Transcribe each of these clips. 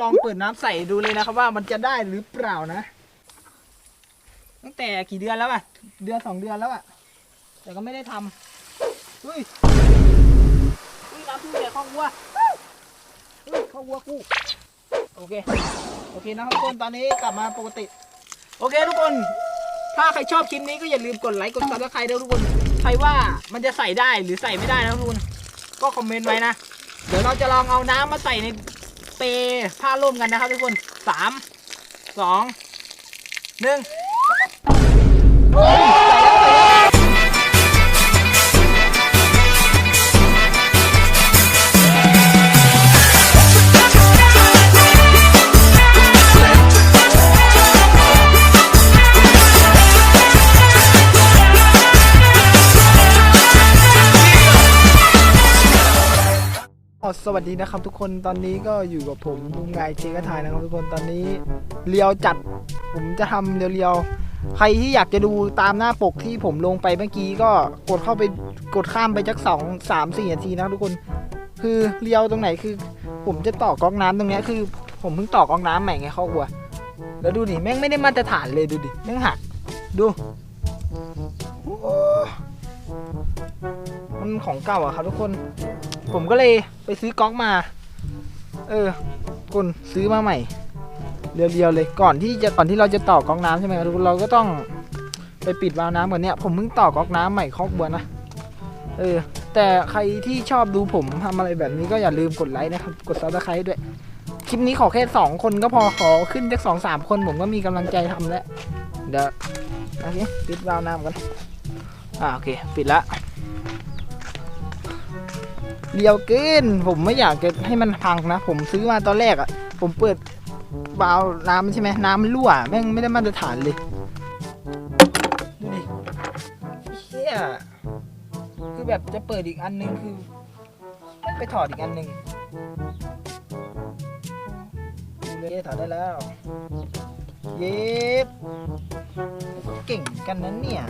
ลองเปิดน้ำใส่ดูเลยนะครับว่ามันจะได้หรือเปล่านะ ตั้งแต่กี่เดือนแล้วอะเดือนสองเดือนแล้วอะแต่ก็ไม่ได้ทำเฮ้ยเฮ้ยน้ำพึ่งเนี่ยข้าววัวเฮ้ยข้าววัวกูโอเค โอเคนะครับทุกคนตอนนี้กลับมาปกติ โอเคทุกคน ถ้าใครชอบคลิปนี้ก็อย่าลืมกดไลค์กดซับสไครต์ด้วยทุกคน ใครว่ามันจะใส่ได้หรือใส่ไม่ได้นะทุกคน ก็คอมเมนต์ไว้นะ เดี๋ยวเราจะลองเอาน้ำมาใส่ใน เปผ้าร่มกันนะครับทุกคนสามสองหนึ่ง สวัสดีนะครับทุกคนตอนนี้ก็อยู่กับผมลุงไงเจกทายนะครับทุกคนตอนนี้เรียวจัดผมจะทำเรียวๆใครที่อยากจะดูตามหน้าปกที่ผมลงไปเมื่อกี้ก็กดเข้าไปกดข้ามไปจักสองสามสี่นาทีนะทุกคน คือเรียวตรงไหนคือ ผมจะต่อกอกน้ำตรงนี้คือ ผมเพิ่งต่อกอกน้ำใหม่ไงครอบครัวแล้วดูดิแม่งไม่ได้มาตรฐานเลยดูดิแม่งหักดูมันของเก่าอะครับทุกคน ผมก็เลยไปซื้อก๊อกมา เออคุณซื้อมาใหม่ เรียวๆเลยก่อนที่จะก่อนที่เราจะต่อก๊อกน้ำใช่ไหมครับทุกคนเราก็ต้องไปปิดวาล์วน้ำก่อนเนี่ยผมเพิ่งต่อก๊อกน้ำใหม่คอกบัวนะเออ แต่ใครที่ชอบดูผมทำอะไรแบบนี้ก็อย่าลืมกดไลค์นะครับ กดซับสไครต์ด้วย คลิปนี้ขอแค่สองคนก็พอขอขึ้นจากสองสามคนผมก็มีกำลังใจทำแล้ว เดี๋ยวโอเคปิดวาล์วน้ำกันอ่าโอเค ปิดละ เดียวเกิน ผมไม่อยากจะให้มันพังนะ ผมซื้อมาตอนแรกอะ่ะ ผมเปิดวาล์วน้ำใช่ไหมน้ำมันรั่วแม่งไม่ได้มาตรฐานเลย ดูดิเฮียคือแบบจะเปิดอีกอันนึงคือไม่ไปถอดอีกอันนึงเลยถอดได้แล้ว เย็บเก่งกันนั้นเนี่ย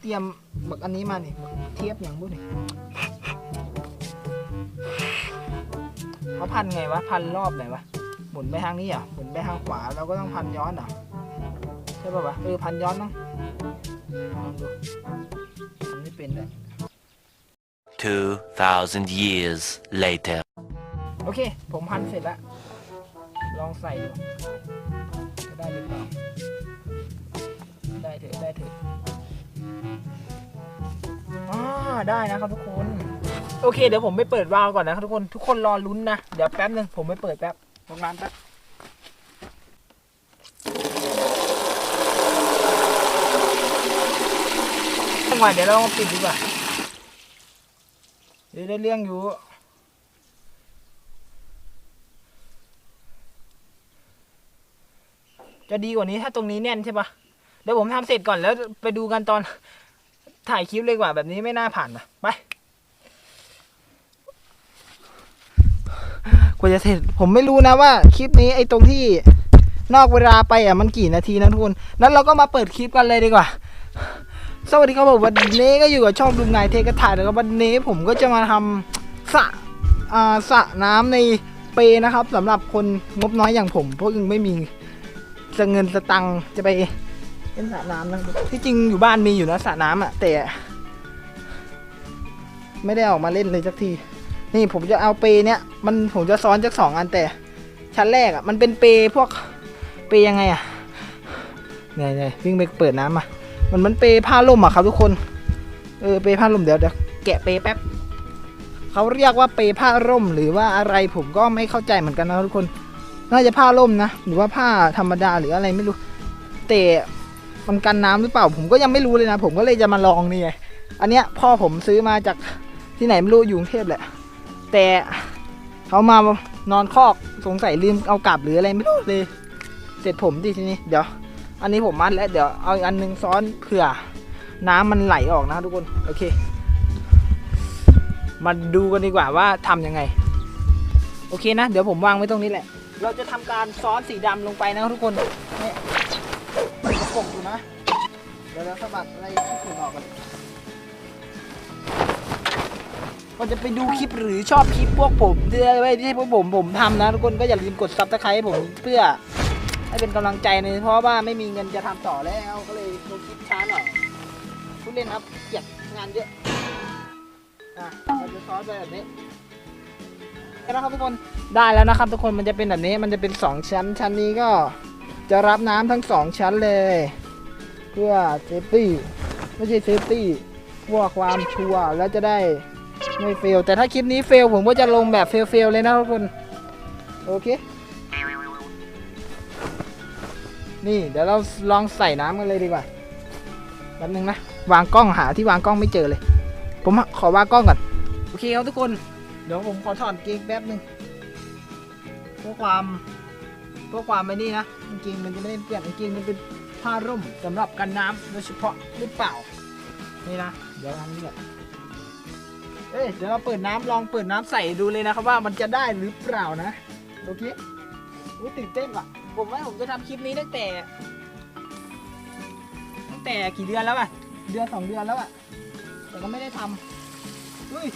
เตรียม บักอันนี้มานี่เทียบอย่างบุ้นี่เขาพันไงวะ พันรอบไหนวะ หมุนไปทางนี้เหรอะหมุนไปทางขวาเราก็ต้องพันย้อนเหรอะใช่ป่าวะเออพันย้อนต้องลองดูมันไม่เป็นเลย 2,000 years later. โอเค ผมพันเสร็จแล้ว ลองใส่ดู ได้นะครับทุกคน โอเค เดี๋ยวผมไปเปิดวาล์วก่อนนะครับทุกคน ทุกคนรอลุ้นนะ เดี๋ยวแป๊บหนึงผมไปเปิดแป๊บตรงนั้นแป๊บจังหวะเดี๋ยวเรามาปิดดีกว่า เดี๋ยวได้เรื่องอยู่จะดีกว่านี้ถ้าตรงนี้แน่นใช่ปะเดี๋ยวผมทำเสร็จก่อนแล้วไปดูกันตอน ถ่ายคลิปเลยกว่าแบบนี้ไม่น่าผ่านนะไปกว่าจะเสร็จผมไม่รู้นะว่าคลิปนี้ไอ้ตรงที่นอกเวลาไปอะมันกี่นาทีนะทุกคนนั้นเราก็มาเปิดคลิปกันเลยดีกว่า สวัสดีครับผมวันนี้ก็อยู่กับช่องดุมนายเทกถ่ายแล้วก็วันนี้ผมก็จะมาทำสระอ่าสระน้ำในเปนะครับสำหรับคนงบน้อยอย่างผมเพราะยังไม่มีเงินสตังจะไป เป็นสระน้ำนะครับที่จริงอยู่บ้านมีอยู่นะสระน้ำอะ แต่ ไม่ได้ออกมาเล่นเลยสักที นี่ผมจะเอาเปเนี้ยมันผมจะซ้อนจากสองอันแต่ ชั้นแรกอะ มันเป็นเปพวกเปยังไงอะเนี่ยเนี่ยวิ่งไปเปิดน้ำมามันเหมันเปผ้าล่มอะครับทุกคน เออเปผ้าล่มเดี๋ยวเดี๋ยวแกะเปแป๊บเขาเรียกว่าเปผ้าร่มหรือว่าอะไรผมก็ไม่เข้าใจเหมือนกันนะทุกคน น่าจะผ้าร่มนะ หรือว่าผ้าธรรมดาหรืออะไรไม่รู้ แต่ มันกันน้ำหรือเปล่า ผมก็ยังไม่รู้เลยนะ ผมก็เลยจะมาลองนี่ไงอันเนี้ยพ่อผมซื้อมาจากที่ไหนไม่รู้อยู่กรุงเทพแหละ แต่เขามานอนคอกสงสัยลืมเอากลับหรืออะไรไม่รู้เลย เสร็จผมดิทีนี้เดี๋ยว อันนี้ผมมัดแล้วเดี๋ยวเอาอันหนึงซ้อนเผื่อ น้ำมันไหลออกนะทุกคนโอเคมาดูกันดีกว่าว่าทำยังไง โอเคนะ เดี๋ยวผมวางไว้ตรงนี้แหละ เราจะทำการซ้อนสีดำลงไปนะทุกคนเนี่ย กระปกอยู่นะ เดี๋ยวเราสะบัดอะไรที่ขุ่นออกกันก็จะไปดูคลิปหรือชอบคลิปพวกผมที่ไว้ที่พวกผมผมทำนะทุกคนก็อย่าลืมกดซับสไครต์ผมเพื่อให้เป็นกำลังใจในเพราะว่าไม่มีเงินจะทำต่อแล้วก็เลยลงคลิปช้าหน่อยพูดเล่นครับเกียดงานเยอะอะเราจะซอสไปแบบนี้ได้แล้วครับทุกคนได้แล้วนะครับทุกคนมันจะเป็นแบบนี้มันจะเป็นสองชั้นชั้นนี้ก็ จะรับน้ำทั้งสองชั้นเลย เพื่อเซฟตี้ไม่ใช่เซฟตี้เพื่อความชัวร์แล้วจะได้ไม่เฟล แต่ถ้าคลิปนี้เฟล ผมก็จะลงแบบเฟลๆเลยนะทุกคน โอเค นี่เดี๋ยวเราลองใส่น้ำกันเลยดีกว่าแป๊บนึงนะ วางกล้องหาที่วางกล้องไม่เจอเลย ผมขอวางกล้องก่อน โอเคครับทุกคน เดี๋ยวผมขอถอดเกงแป๊บนึงเพื่อความ เพื่อความไม่นี่นะกางเกงมันจะไม่ได้เปื้อนกางเกงมันเป็นผ้าร่มสำหรับกันน้ำโดยเฉพาะหรือเปล่านี่นะเดี๋ยวทำนี่ก่อนเอ้ยเดี๋ยวเราเปิดน้ำลองเปิดน้ำใส่ดูเลยนะครับว่ามันจะได้หรือเปล่านะโอเคอุ๊ยตื่นเต้นว่ะ ผมว่าผมจะทำคลิปนี้ตั้งแต่ ตั้งแต่กี่เดือนแล้วอะเดือนสองเดือนแล้วอะแต่ก็ไม่ได้ทำเฮ้ย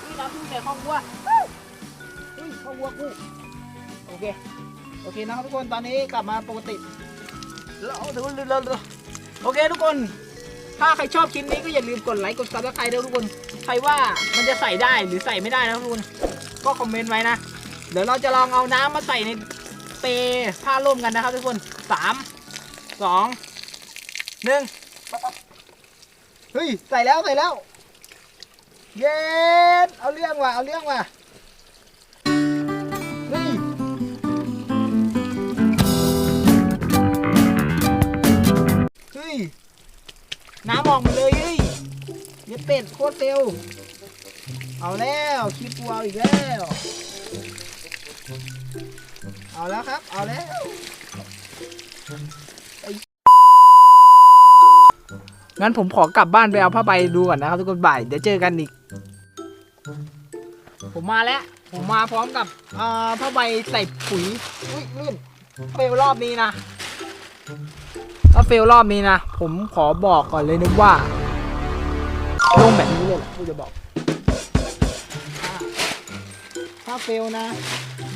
เฮ้ยน้ำพึ่งแต่ข้าววัวเฮ้ยข้าววัวกู โอเค โอเคนะครับทุกคน ตอนนี้กลับมาปกติแล้วเดี๋ยวเดี๋ยวเดี๋ยวโอเคทุกคน ถ้าใครชอบคลิปนี้ก็อย่าลืมกดไลค์กดซับสไครต์ด้วยทุกคน ใครว่ามันจะใส่ได้หรือใส่ไม่ได้นะทุกคน ก็คอมเมนต์ไว้นะ เดี๋ยวเราจะลองเอาน้ำมาใส่ในเปรย์ผ้าร่มกันนะครับทุกคนสามสองหนึ่งเฮ้ย ใส่แล้วใส่แล้ว เย็นเอาเรื่องว่ะ เอาเรื่องว่ะ น้ำออกหมดเลยเฮ้ยเย็ดเป็ดโคตรเร็ว เอาแล้วคลิปกูเอาอีกแล้ว เอาแล้วครับ เอาแล้วไอ้งั้นผมขอกลับบ้านไปเอาผ้าใบดูก่อนนะครับทุกคนบ่ายเดี๋ยวเจอกันอีก ผมมาแล้ว ผมมาพร้อมกับอ่าผ้าใบใส่ปุ๋ยอุ้ยลื่นเฟลรอบนี้นะ ถ้าเฟลรอบนี้นะ ผมขอบอกก่อนเลยนะว่าลงแบบนี้เลยแหละกูจะบอก ถ้าเฟลนะ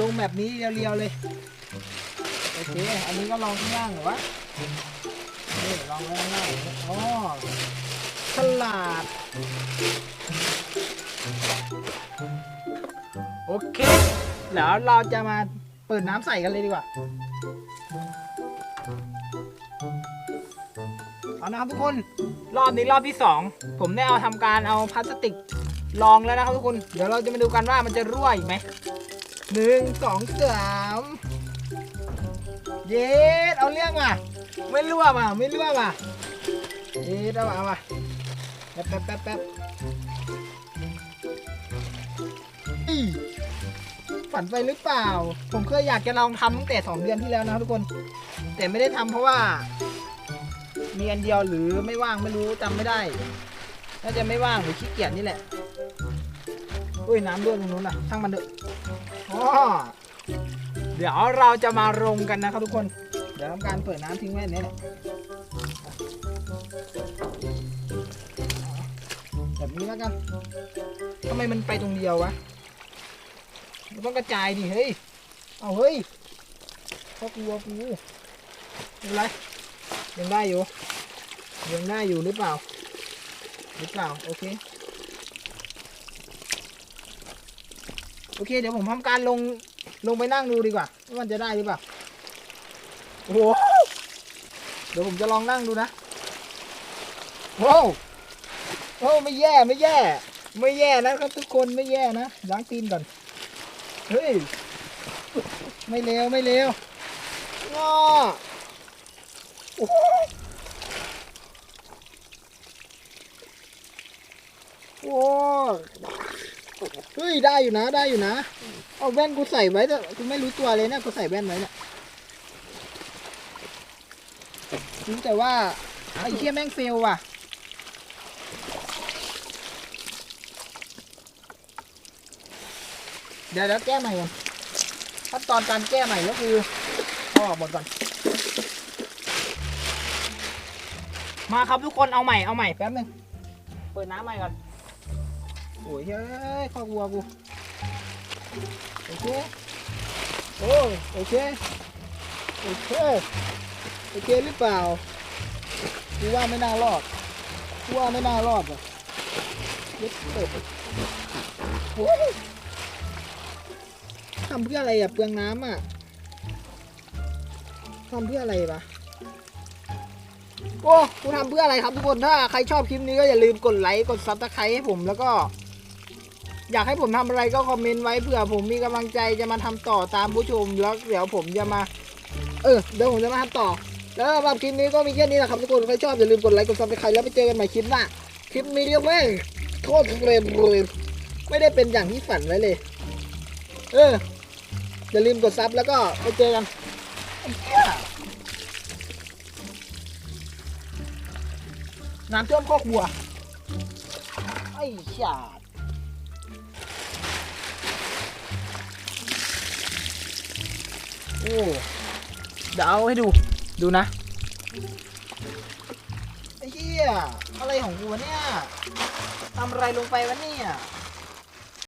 ลงแบบนี้เรียวๆเลย โอเค อันนี้ก็ลองข้างล่างเหรอวะนี่ลองข้างล่างอ๋อฉลาด โอเคเดี๋ยวเราจะมาเปิดน้ำใส่กันเลยดีกว่า เอานะครับทุกคนรอบนี้รอบที่สองผมได้เอาทำการเอาพลาสติกลองแล้วนะครับทุกคน เดี๋ยวเราจะมาดูกันว่ามันจะรั่วอีกไหมหนึ่งสองสามเย็ดเอาเรื่องว่ะ ไม่รั่วว่ะไม่รั่วว่ะเย็ดเอาว่ะเอาว่ะแป๊บแป๊บแป๊บแป๊บฝันไปหรือเปล่า ผมเคยอยากจะลองทำตั้งแต่สองเดือนที่แล้วนะครับทุกคน แต่ไม่ได้ทำเพราะว่า มีอันเดียวหรือไม่ว่างไม่รู้จำไม่ได้ น่าจะไม่ว่างหรือขี้เกียจนี่แหละอุ้ยน้ำรั่วตรงนู้นอะช่างมันเถอะอ๋อเดี๋ยวเราจะมาลงกันนะครับทุกคน เดี๋ยวทำการเปิดน้ำทิ้งไว้อันนี้แหละแบบนี้แล้วกันทำไมมันไปตรงเดียววะมันต้องกระจายดิเฮ้ย เอาเฮ้ยพ่อกลัวกูไม่เป็นไรยังได้อยู่ ยังได้อยู่หรือเปล่า หรือเปล่า โอเค โอเค เดี๋ยวผมทำการลง ลงไปนั่งดูดีกว่าว่ามันจะได้หรือเปล่า โอ้โห เดี๋ยวผมจะลองนั่งดูนะโอ้โอ้ไม่แย่ไม่แย่ ไม่แย่นะครับทุกคนไม่แย่นะล้างตีนก่อน เฮ้ย ไม่เลวไม่เลวงอโอ้ โอ้เฮ้ยได้อยู่นะได้อยู่นะ เอาแว่นกูใส่ไว้แต่กูไม่รู้ตัวเลยเนะกูใส่แว่นไว้เนี่ยรู้แต่ว่าไอ้เชี่ยแม่งเฟลว่ะเดี๋ยวเดี๋ยวแก้ใหม่ก่อนขั้นตอนการแก้ใหม่ก็คือเอาออกหมดก่อน มาครับทุกคนเอาใหม่เอาใหม่แป๊บนึงเปิดน้ำใหม่ก่อน โอ้ยเฮ้ยข้อวัวกู โอเค โอ้โอเค โอเค โอเคหรือเปล่ากูว่าไม่น่ารอดกูว่าไม่น่ารอดว่ะเย็ดเป็ดโอ้ยทำเพื่ออะไรอะเปลืองน้ำอะทำเพื่ออะไรวะโอ้กูทำเพื่ออะไรครับทุกคน ถ้าใครชอบคลิปนี้ก็อย่าลืมกดไลค์ กดซับสไครต์ให้ผมแล้วก็ อยากให้ผมทำอะไรก็คอมเมนต์ไว้เผื่อผมมีกำลังใจจะมาทำต่อตามผู้ชม แล้วเดี๋ยวผมจะมา เออเดี๋ยวผมจะมาทำต่อ แล้วสำหรับคลิปนี้ก็มีแค่นี้แหละครับทุกคนใครชอบอย่าลืมกดไลค์กดซับสไครต์แล้วไปเจอกันใหม่คลิปหน้าคลิปนี้แม่งโคตรเร็วเลยไม่ได้เป็นอย่างที่ฝันไว้เลย เอออย่าลืมกดซับแล้วก็ไปเจอกันน้ำท่วมคอกวัวไอ้ชา อ้เดี๋ยวเอาให้ดูดูนะไอ้เหี้ยอะไรของกูวะเนี่ยทำอะไรลงไปวะเนี่ย